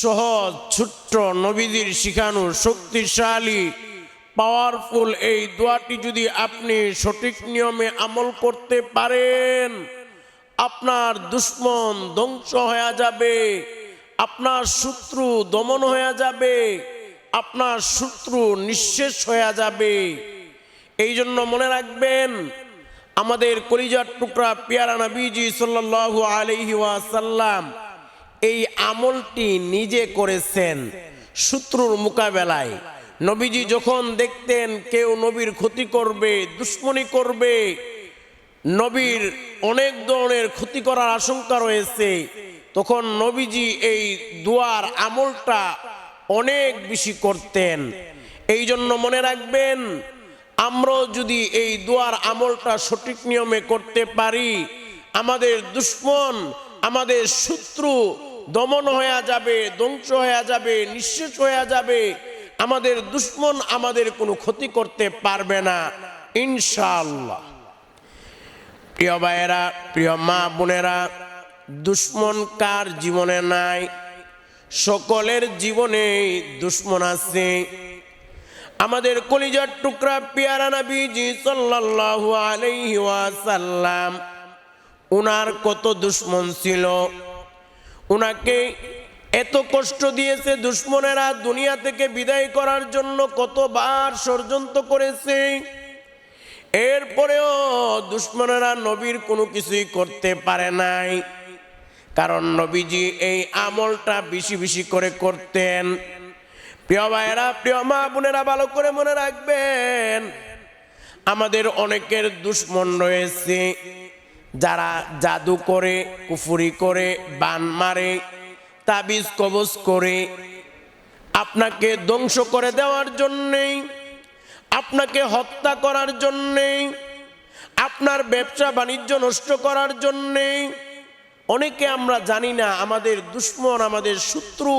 সহজ, ছোট্ট নবীদের শিখানো শক্তিশালী পাওয়ারফুল এই দোয়াটি যদি আপনি সঠিক নিয়মে আমল করতে পারেন, আপনার দুশ্মন ধ্বংস হয়ে যাবে, আপনার শত্রু দমন হয়ে যাবে, আপনার শত্রু নিঃশেষ হয়ে যাবে। এই জন্য মনে রাখবেন, আমাদের কলিজার টুকরা পিয়ারা নবীজি সাল্লাল্লাহু আলাইহি ওয়াসাল্লাম এই আমলটি নিজে করেছেন শত্রুর মোকাবেলায়। নবীজি যখন দেখতেন কেউ নবীর ক্ষতি করবে, দুশ্মনী করবে, নবীর অনেক ধরনের ক্ষতি করার আশঙ্কা রয়েছে, তখন নবীজি এই দুয়ার আমলটা অনেক বেশি করতেন। এই জন্য মনে রাখবেন, আমরাও যদি এই দুয়ার আমলটা সঠিক নিয়মে করতে পারি, আমাদের দুশ্মন, আমাদের শত্রু দমন হয়ে যাবে, ধ্বংস হয়ে যাবে, নিঃশেষ হয়ে যাবে। আমাদের দুশ্মন আমাদের কোনো ক্ষতি করতে পারবে না ইনশাল্লাহ প্রিয় ভাইয়েরা, প্রিয় মা বোনেরা, দুশ্মন কার জীবনে নাই? সকলের জীবনে দুশ্মন আছে। আমাদের কলিজার টুকরা পিয়ারা নবীজি সাল্লাল্লাহু আলাইহি ওয়াসাল্লাম, উনার কত দুশ্মন ছিল? উনাকে এত কষ্ট দিয়েছে দুশ্মনেরা দুনিয়া থেকে বিদায় করার জন্য কতবার ষড়যন্ত্র করেছে। এরপরেও দুশ্মনেরা নবীর কোনো কিছুই করতে পারে নাই। কারণ নবীজি এই আমলটা বেশি বেশি করে করতেন। প্রিয় ভাইয়েরা, প্রিয় মা বোনেরা, ভালো করে মনে রাখবেন, আমাদের অনেকের দুশ্মন রয়েছে। যারা জাদু করে, কুফুরি করে, বান মারে, তাবিজ কবজ করে, আপনাকে ধ্বংস করে দেওয়ার জন্যেই, আপনাকে হত্যা করার জন্যেই, আপনার ব্যবসা বাণিজ্য নষ্ট করার জন্যেই, অনেকে আমরা জানি না আমাদের দুশ্মন, আমাদের শত্রু,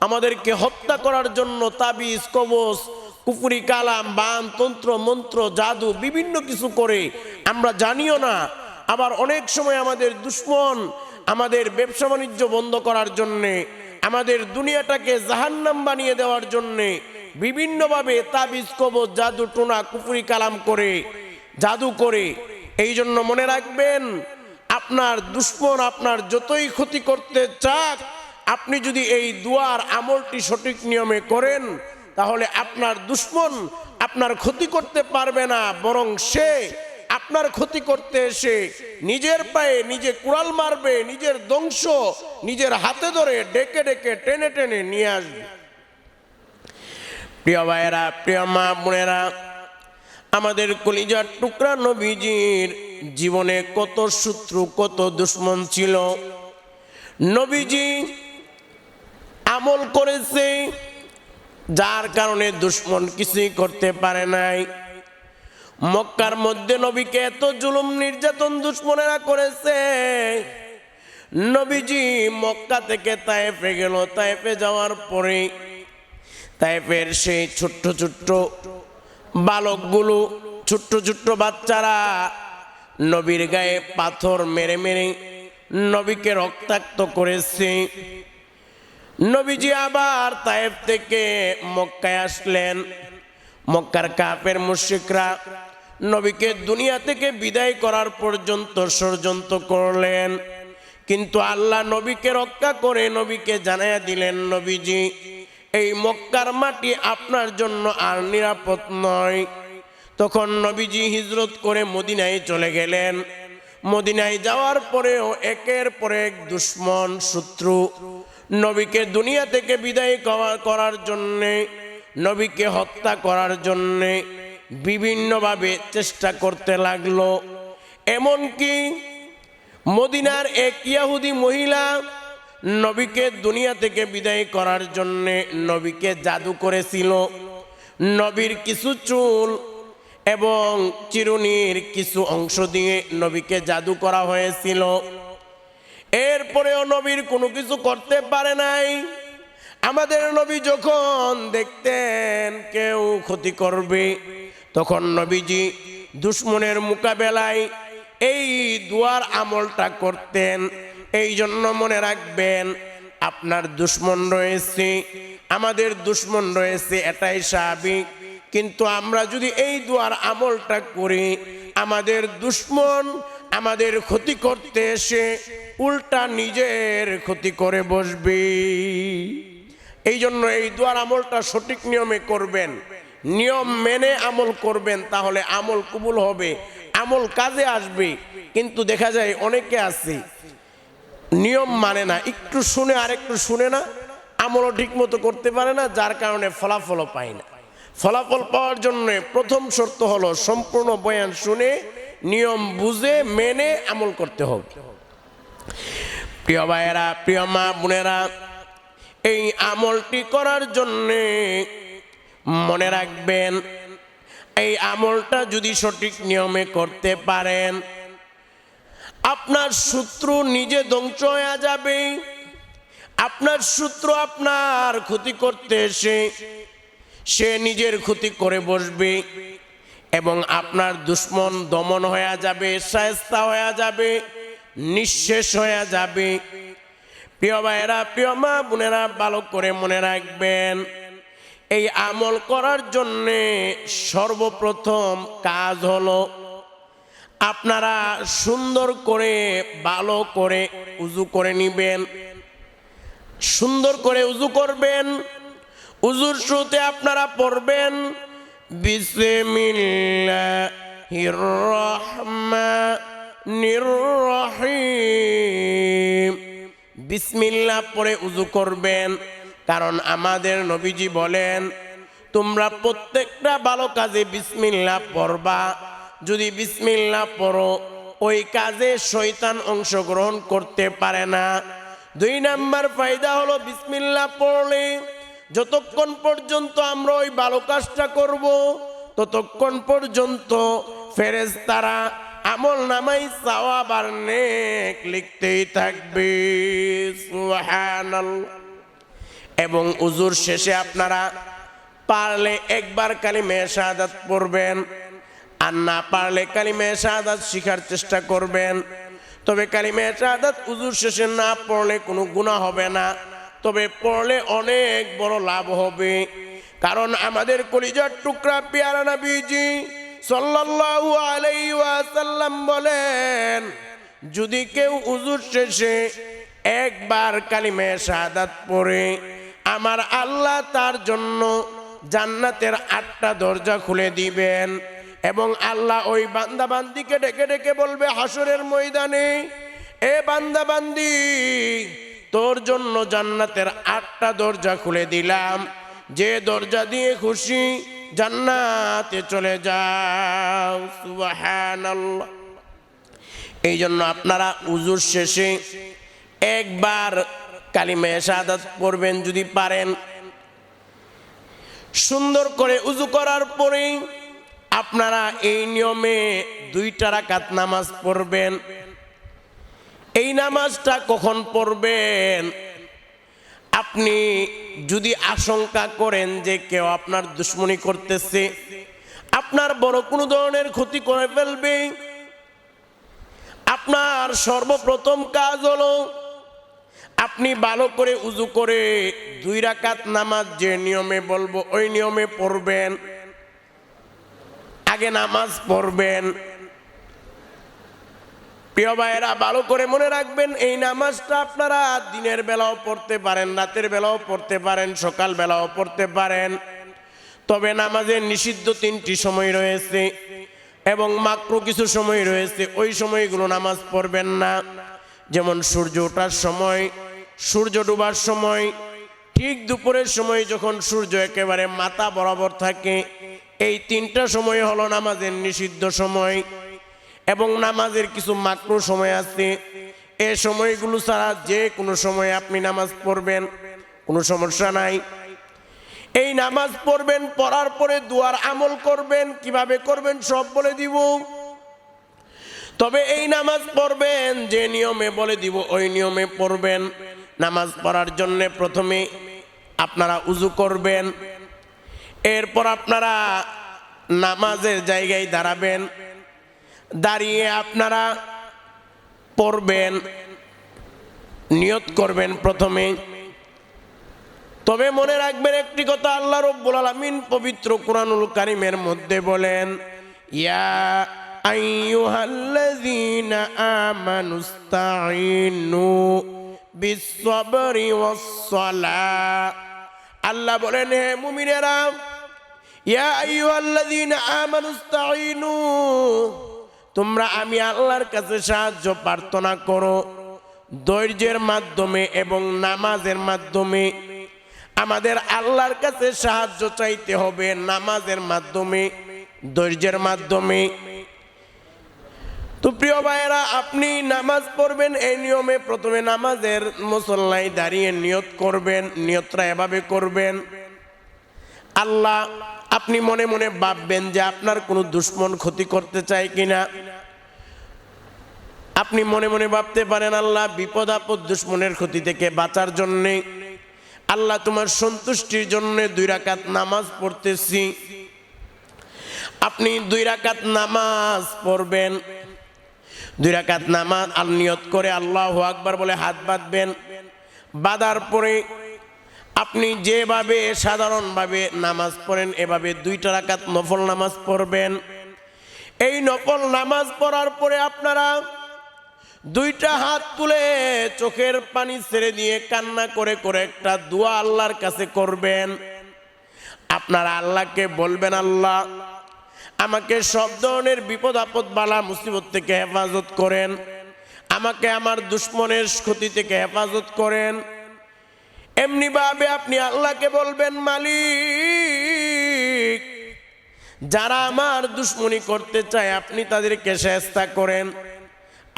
আমাদেরকে হত্যা করার জন্য তাবিজ কবচ কুপুরি কালাম, বান, তন্ত্র, মন্ত্র, জাদু, বিভিন্ন কিছু করে, আমরা জানিও না আবার অনেক সময় আমাদের দুশ্মন আমাদের ব্যবসা বাণিজ্য বন্ধ করার জন্যে, আমাদের দুনিয়াটাকে জাহান্নাম বানিয়ে দেওয়ার জন্যে বিভিন্নভাবে তাবিজ কবচ জাদু, টোনা কুপুরি কালাম করে, জাদু করে। এই জন্য মনে রাখবেন, আপনার দুশ্মন আপনার যতই ক্ষতি করতে চাক, আপনি যদি এই দুয়ার আমলটি সঠিক নিয়মে করেন, তাহলে আপনার দুশ্মন আপনার ক্ষতি করতে পারবে না, বরং সে আপনার ক্ষতি করতে এসে নিজের পায়ে নিজে কুড়াল মারবে, নিজের ধ্বংস, নিজের হাতে ধরে ডেকে ডেকে টেনে টেনে নিয়ে আসবে। প্রিয় ভাইয়েরা, প্রিয় মা বোনেরা, আমাদের কলিজার টুকরা নবীজির জীবনে কত শত্রু, কত দুশ্মন ছিল। নবীজি আমল করেছে, যার কারণে দুশ্মন কিছুই করতে পারে নাই। মক্কার মধ্যে নবীকে এত জুলুম, নির্যাতন দুশ্মনেরা করেছে। নবীজি মক্কা থেকে তায়েফে গেল। তায়েফে যাওয়ার পরে তাইফের সেই ছোট্ট ছোট্ট বালকগুলো, ছোট্ট ছোট্ট বাচ্চারা নবীর গায়ে পাথর মেরে মেরে নবীকে রক্তাক্ত করেছে। নবীজি আবার তায়েফ থেকে মক্কায় আসলেন। মক্কার কাপের মুশিকরা নবীকে দুনিয়া থেকে বিদায় করার পর্যন্ত ষড়যন্ত্র করলেন। কিন্তু আল্লাহ নবীকে রক্ষা করে নবীকে জানাইয়া দিলেন, নবীজি, এই মক্কার মাটি আপনার জন্য আর নিরাপদ নয়। তখন নবীজি হিজরত করে মদিনায় চলে গেলেন। মদিনায় যাওয়ার পরেও একের পর এক দুশ্মন, শত্রু। নবীকে দুনিয়া থেকে বিদায় করা- করার জন্যে নবীকে হত্যা করার জন্যে বিভিন্নভাবে চেষ্টা করতে লাগল। এমনকি মদিনার এক ইয়াহুদি মহিলা নবীকে দুনিয়া থেকে বিদায় করার জন্যে নবীকে জাদু করেছিল। নবীর কিছু চুল এবং চিরুনির কিছু অংশ দিয়ে নবীকে জাদু করা হয়েছিল। এরপরেও নবীর কোনো কিছু করতে পারে নাই। আমাদের নবী যখন দেখতেন কেউ ক্ষতি করবে, তখন নবীজি দুশ্মনের মোকাবেলায় এই দুয়ার আমলটা করতেন। এই জন্য মনে রাখবেন, আপনার দুশ্মন রয়েছে, আমাদের দুশ্মন রয়েছে, এটাই স্বাভাবিক। কিন্তু আমরা যদি এই দুয়ার আমলটা করি, আমাদের দুশ্মন আমাদের ক্ষতি করতে এসে উল্টা নিজের ক্ষতি করে বসবে। এই জন্য এই দুয়ার আমলটা সঠিক নিয়মে করবেন। নিয়ম মেনে আমল করবেন, তাহলে আমল কবুল হবে। আমল কাজে আসবে, কিন্তু দেখা যায় অনেকে আছে, নিয়ম মানে না, একটু শুনে আর একটু শুনে না, আমলও ঠিক মতো করতে পারে না, যার কারণে ফলাফলও পায় না। ফলাফল পাওয়ার জন্য প্রথম শর্ত হলো সম্পূর্ণ বয়ান শুনে, নিয়ম বুঝে, মেনে আমল করতে হবে। প্রিয় ভাইয়েরা, প্রিয় মা বোনেরা এই আমলটি করার জন্যে মনে রাখবেন, এই আমলটা যদি সঠিক নিয়মে করতে পারেন, আপনার শত্রু নিজে ধ্বংস হয়ে যাবে, আপনার শত্রু আপনার ক্ষতি করতে এসে সে নিজের ক্ষতি করে বসবে এবং আপনার দুশ্মন দমন হয়ে যাবে, সায়স্তা হয়ে যাবে, নিঃশেষ হয়ে যাবে। প্রিয় ভাইয়েরা, প্রিয় মা বোনেরা ভালো করে মনে রাখবেন, এই আমল করার জন্যে সর্বপ্রথম কাজ হলো আপনারা সুন্দর করে, ভালো করে উজু করে নিবেন। সুন্দর করে উজু করবেন, উজুর শুতে আপনারা পড়বেন, বিসমিল্লাহির রহমানির রহিম। বিসমিল্লাহ পরে উজু করবেন। কারণ আমাদের নবীজি বলেন, তোমরা প্রত্যেকটা ভালো কাজে বিসমিল্লাহ পড়বা। যদি বিসমিল্লাহ পড়ো, ওই কাজে শৈতান অংশগ্রহণ করতে পারে না। দুই নাম্বার ফায়দা হলো বিসমিল্লাহ পড়লে যতক্ষণ পর্যন্ত আমরা ওই ভালো কাজটা করব, ততক্ষণ পর্যন্ত ফেরেজ তারা আমল নামাই সাওয়াব আর নেক লিখতেই থাকবে, সুবহানাল্লাহ। এবং উজুর শেষে আপনারা পারলে একবার কালিমে শাহাদাত পড়বেন, আর না পারলে কালিমে শাহাদাত শিখার চেষ্টা করবেন। তবে কালিমে শাহাদাত উজুর শেষে না পড়লে কোনো গুণা হবে না, তবে পড়লে অনেক বড় লাভ হবে। কারণ আমাদের কলিজার টুকরা পেয়ারা নবীজি সাল্লাল্লাহু আলাইহি ওয়াসাল্লাম বলেন, যদি কেউ উজুর শেষে একবার কালিমে শাহাদাত পড়ে, আমার আল্লাহ তার জন্য জান্নাতের আটটা দরজা খুলে দিবেন এবং আল্লাহ ওই বান্দাবান্দিকে ডেকে ডেকে বলবে হাসরের ময়দানে, এ বান্দাবান্দি, তোর জন্য জান্নাতের আটটা দরজা খুলে দিলাম। যে দরজা দিয়ে খুশি জান্নাতে চলে যাও, সুবহানাল্লাহ। এই জন্য আপনারা উজুর শেষে একবার কালিমে শাহাদাত পড়বেন যদি পারেন। সুন্দর করে উজু করার পরেই আপনারা এই নিয়মে দুইটা রাকাত নামাজ পড়বেন। এই নামাজটা কখন পড়বেন? আপনি যদি আশঙ্কা করেন যে কেউ আপনার দুশ্মনী করতেছে, আপনার বড় কোনো ধরনের ক্ষতি করে ফেলবে। আপনার সর্বপ্রথম কাজ হলো, আপনি ভালো করে উজু করে দুই রাকাত নামাজ যে নিয়মে বলব, ওই নিয়মে পড়বেন। আগে নামাজ পড়বেন। প্রিয় ভাইয়েরা, ভালো করে মনে রাখবেন, এই নামাজটা আপনারা দিনের বেলাও পড়তে পারেন, রাতের বেলাও পড়তে পারেন, সকাল বেলাও পড়তে পারেন। তবে নামাজের নিষিদ্ধ তিনটি সময় রয়েছে এবং মাত্র কিছু সময় রয়েছে, ওই সময়গুলো নামাজ পড়বেন না। যেমন সূর্য ওঠার সময়, সূর্য ডুবার সময়, ঠিক দুপুরের সময় যখন সূর্য একেবারে মাথা বরাবর থাকে, এই তিনটা সময় হলো নামাজের নিষিদ্ধ সময়। এবং নামাজের কিছু মাত্র সময় আছে। এ সময়গুলো ছাড়া যে কোনো সময় আপনি নামাজ পড়বেন, কোনো সমস্যা নাই। এই নামাজ পড়বেন, পড়ার পরে দুয়ার আমল করবেন, কীভাবে করবেন সব বলে দিব। তবে এই নামাজ পড়বেন, যে নিয়মে বলে দিব, ওই নিয়মে পড়বেন। নামাজ পড়ার জন্য প্রথমে আপনারা উজু করবেন। এরপর আপনারা নামাজের জায়গায় দাঁড়াবেন। দাঁড়িয়ে আপনারা পড়বেন, নিয়ত করবেন প্রথমে। তবে মনে রাখবেন একটি কথা আল্লাহ রব্বুল আলামিন পবিত্র কোরআনুল কারিমের মধ্যে বলেন, ইয়া আইয়ুহাল্লাযীনা আমানুস্তাঈনু বিস-সাবরি ওয়াস-সালাহ আল্লাহ বলেন, হে মুমিনেরা, ইয়া আইয়ুহাল্লাযীনা আমানুস্তাঈনু তোমরা আমি আল্লাহর কাছে সাহায্য প্রার্থনা করো। ধৈর্যের মাধ্যমে এবং নামাজের মাধ্যমে। আমাদের আল্লাহর কাছে সাহায্য চাইতে হবে নামাজের মাধ্যমে, ধৈর্যের মাধ্যমে। তো প্রিয় ভাইয়েরা, আপনি নামাজ পড়বেন, এই নিয়মে প্রথমে নামাজের মুসল্লাই দাঁড়িয়ে নিয়ত করবেন, নিয়তটা এভাবে করবেন। আল্লাহ, আপনি মনে মনে ভাববেন যে আপনার কোনো দুশ্মন ক্ষতি করতে চায় কিনা। আপনি মনে মনে ভাবতে পারেন, আল্লাহ, বিপদ আপদ দুশ্মনের ক্ষতি থেকে বাঁচার জন্যে, আল্লাহ তোমার সন্তুষ্টির জন্য দুই রাকাত নামাজ পড়তেছি। আপনি দুই রাকাত নামাজ পড়বেন, দুই রাকাত নামাজ আর নিয়ত করে আল্লাহ আকবার বলে হাত বাঁধবেন। বাঁধার পরে আপনি যেভাবে সাধারণভাবে নামাজ পড়েন, এভাবে দুইটা রাকাত নফল নামাজ পড়বেন। এই নকল নামাজ পড়ার পরে আপনারা দুইটা হাত তুলে চোখের পানি ছেড়ে দিয়ে কান্না করে করে একটা দোয়া আল্লাহর কাছে করবেন। আপনারা আল্লাহকে বলবেন, আল্লাহ, আমাকে সব ধরনের বিপদ আপদ বালা মুসিবত থেকে হেফাজত করেন। আমাকে আমার দুশ্মনের ক্ষতি থেকে হেফাজত করেন। এমনি ভাবে আপনি আল্লাহকে বলবেন, মালিক, যারা আমার দুশ্মনী করতে চায়, আপনি তাদেরকে চেষ্টা করেন।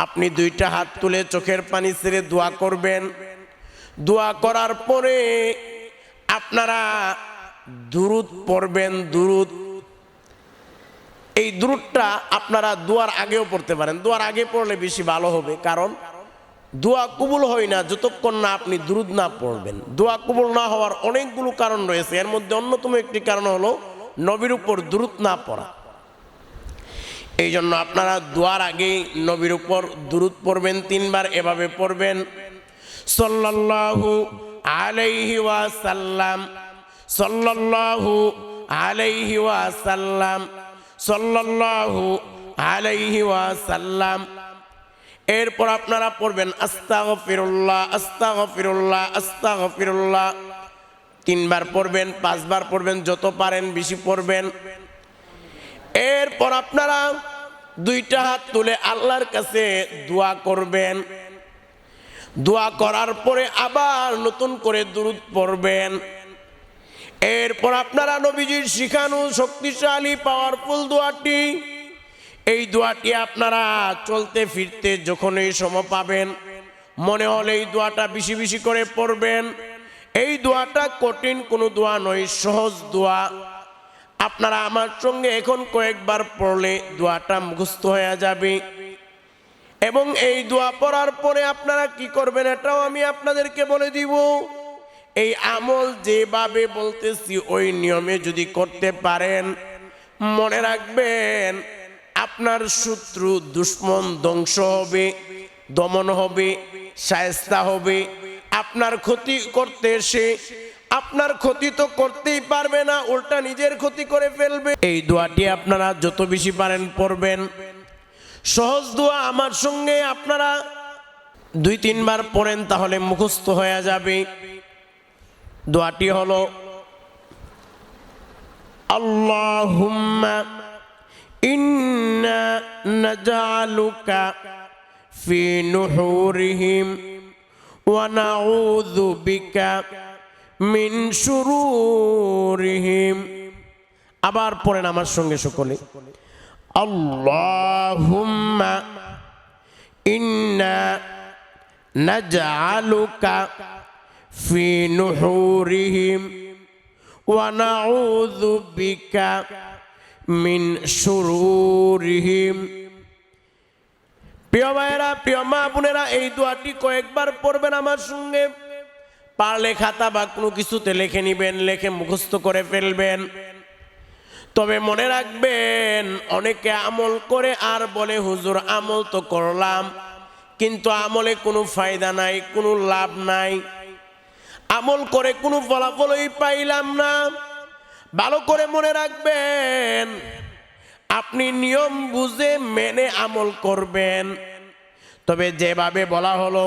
আপনি দুইটা হাত তুলে চোখের পানি ছেড়ে দোয়া করবেন। দোয়া করার পরে আপনারা দুরুদ পড়বেন, দুরুদ। এই দুরুদটা আপনারা দোয়ার আগেও পড়তে পারেন। দোয়ার আগে পড়লে বেশি ভালো হবে, কারণ দোয়া কবুল হয় না যতক্ষণ না আপনি দুরুদ না পড়বেন। দোয়া কবুল না হওয়ার অনেকগুলো কারণ রয়েছে। এর মধ্যে অন্যতম একটি কারণ হলো নবীর উপর দুরুদ না পড়া। এই জন্য আপনারা দোয়ার আগেই নবীর উপর দুরুদ পড়বেন, তিনবার এভাবে পড়বেন। সল্লাল্লাহু আলাইহি ওয়াসাল্লাম, সল্লাল্লাহু আলাইহি ওয়াসাল্লাম, সল্লাল্লাহু আলাইহি ওয়াসাল্লাম। এরপর আপনারা পড়বেন, আস্তাগফিরুল্লাহ আস্তাগফিরুল্লাহ আস্তাগফিরুল্লাহ। তিনবার পড়বেন, পাঁচবার পড়বেন, যত পারেন বেশি পড়বেন। এরপর আপনারা দুইটা হাত তুলে আল্লাহর কাছে দোয়া করবেন। দোয়া করার পরে আবার নতুন করে দুরুদ পড়বেন। এরপর আপনারা নবীজির শিখানো শক্তিশালী পাওয়ারফুল দোয়াটি, এই দোয়াটি আপনারা চলতে ফিরতে যখন এই সময় পাবেন, মনে হলে এই দোয়াটা বেশি বেশি করে পড়বেন। এই দোয়াটা কঠিন কোনো দোয়া নয়, সহজ দোয়া। আপনারা আমার সঙ্গে এখন কয়েকবার পড়লে দোয়াটা মুখস্থ হয়ে যাবে। এবং এই দোয়া পড়ার পরে আপনারা কি করবেন এটাও আমি আপনাদেরকে বলে দিব। এই আমল যেভাবে বলতেছি, ওই নিয়মে যদি করতে পারেন, মনে রাখবেন আপনার শত্রু দুশ্মন ধ্বংস হবে, দমন হবে, সায়স্তা হবে। আপনার ক্ষতি করতে এসে আপনার ক্ষতি তো করতেই পারবে না, উল্টা নিজের ক্ষতি করে ফেলবে। এই দোয়াটি আপনারা যত বেশি পারেন পড়বেন। সহজ দোয়া আমার সঙ্গে আপনারা দুই তিনবার পড়েন তাহলে মুখস্থ হয়ে যাবে। দোয়াটি হলো, আল্লাহুম্মা ইন্না মিন শুরুরিহিম। আবার পড়েন আমার সঙ্গে সকলে। আল্লাহুম্মা ইন্না নাজআলুকা ফি নুহুরিহিম ওয়া নাউযু বিকা মিন শুরুরিহিম। প্রিয় ভাইয়েরা, প্রিয় মা বোনেরা, এই দোয়াটি কয়েকবার পড়বেন আমার সঙ্গে। পারলে খাতা বা কোনো কিছুতে লিখে নিবেন, লেখে মুখস্থ করে ফেলবেন। তবে মনে রাখবেন, অনেকে আমল করে আর বলে, হুজুর, আমল তো করলাম, কিন্তু আমলে কোনো ফায়দা নাই, কোনো লাভ নাই। আমল করে কোনো ফলাফলই পাইলাম না। ভালো করে মনে রাখবেন, আপনি নিয়ম বুঝে মেনে আমল করবেন। তবে যেভাবে বলা হলো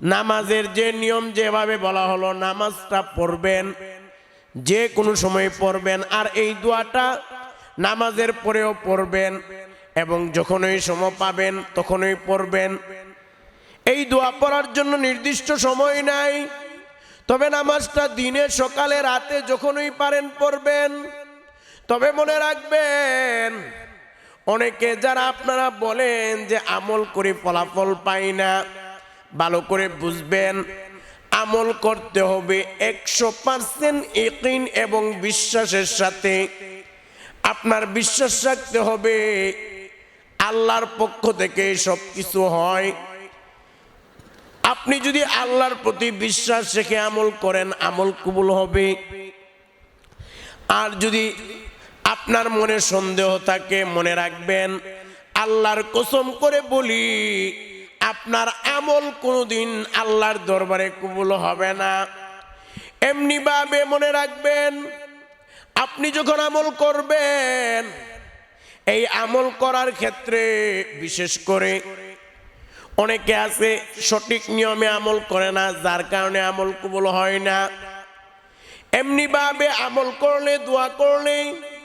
নামাজের যে নিয়ম যেভাবে বলা হলো, নামাজটা পড়বেন, যে কোনো সময় পড়বেন, আর এই দোয়াটা নামাজের পরেও পড়বেন, এবং যখনই সময় পাবেন, তখনই পড়বেন। এই দোয়া পড়ার জন্য নির্দিষ্ট সময় নাই। তবে নামাজটা দিনে, সকালে, রাতে যখনই পারেন পড়বেন। তবে মনে রাখবেন, অনেকে যারা আপনারা বলেন যে আমল করে ফলাফল পাই না ভালো করে বুঝবেন, আমল করতে হবে একশো পার্সেন্ট এবং বিশ্বাসের সাথে। আপনার বিশ্বাস রাখতে হবে, আল্লাহর পক্ষ থেকে সব কিছু হয়। আপনি যদি আল্লাহর প্রতি বিশ্বাস রেখে আমল করেন, আমল কবুল হবে। আর যদি আপনার মনে সন্দেহ থাকে, মনে রাখবেন, আল্লাহর কসম করে বলি আপনার আমল কোনোদিন আল্লাহর দরবারে কবুল হবে না। এমনি ভাবে মনে রাখবেন, আপনি যখন আমল করবেন, এই আমল করার ক্ষেত্রে বিশেষ করে অনেকে আছে সঠিক নিয়মে আমল করে না, যার কারণে আমল কবুল হয় না। এমনি ভাবে আমল করলে, দোয়া করলে